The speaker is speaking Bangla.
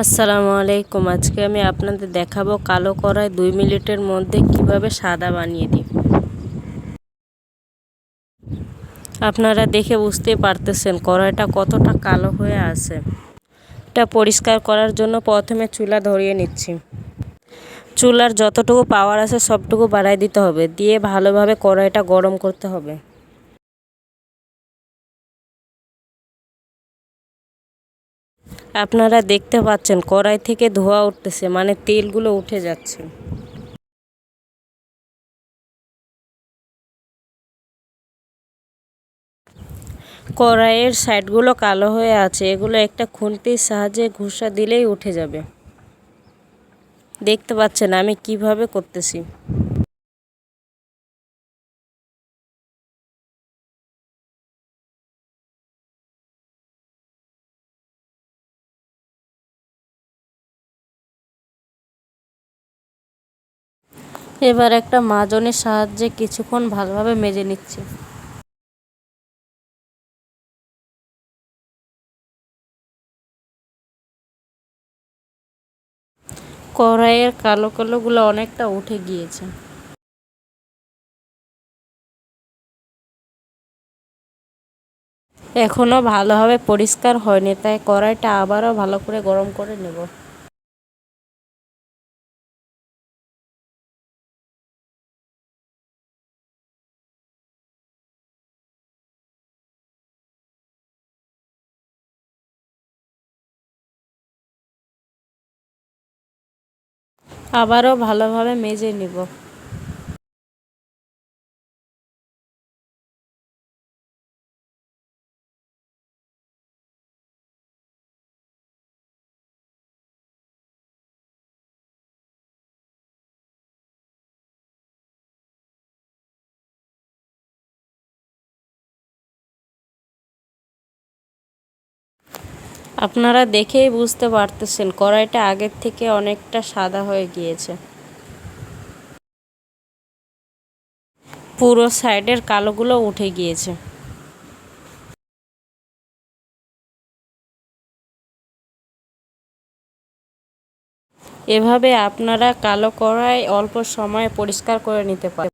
আসসালামু আলাইকুম। আজকে আমি আপনাদের দেখাবো কালো কড়াই দুই মিনিটের মধ্যে কীভাবে সাদা বানিয়ে দিই। আপনারা দেখে বুঝতেই পারতেছেন কড়াইটা কতটা কালো হয়ে আছে। এটা পরিষ্কার করার জন্য প্রথমে চুলা ধরিয়ে নিচ্ছি। চুলার যতটুকু পাওয়ার আছে সবটুকু বাড়াই দিতে হবে। দিয়ে ভালোভাবে কড়াইটা গরম করতে হবে। আপনারা দেখতে পাচ্ছেন, কড়াই থেকে ধোয়া উঠতেছে মানে তেলগুলো উঠে যাচ্ছে। কড়াইয়ের সাইডগুলো কালো হয়ে আছে, এগুলো একটা খুন্তির সাহায্যে ঘুষা দিলেই উঠে যাবে। দেখতে পাচ্ছেন আমি কীভাবে করতেছি। এবার একটা মাজনের সাহায্যে কিছুক্ষণ ভালোভাবে মেজে নিচ্ছি। কড়াইয়ের কালো কালোগুলো অনেকটা উঠে গিয়েছে। এখনও ভালোভাবে পরিষ্কার হয়নি, তাই কড়াইটা আবারও ভালো করে গরম করে নেব। আবারও ভালোভাবে মেজে নিব। আপনারা দেখেই বুঝতে পারতেছেন, কড়াইটা আগের থেকে অনেকটা সাদা হয়ে গিয়েছে। পুরো সাইডের কালোগুলো উঠে গিয়েছে। এভাবে আপনারা কালো কড়াই অল্প সময়ে পরিষ্কার করে নিতে পারেন।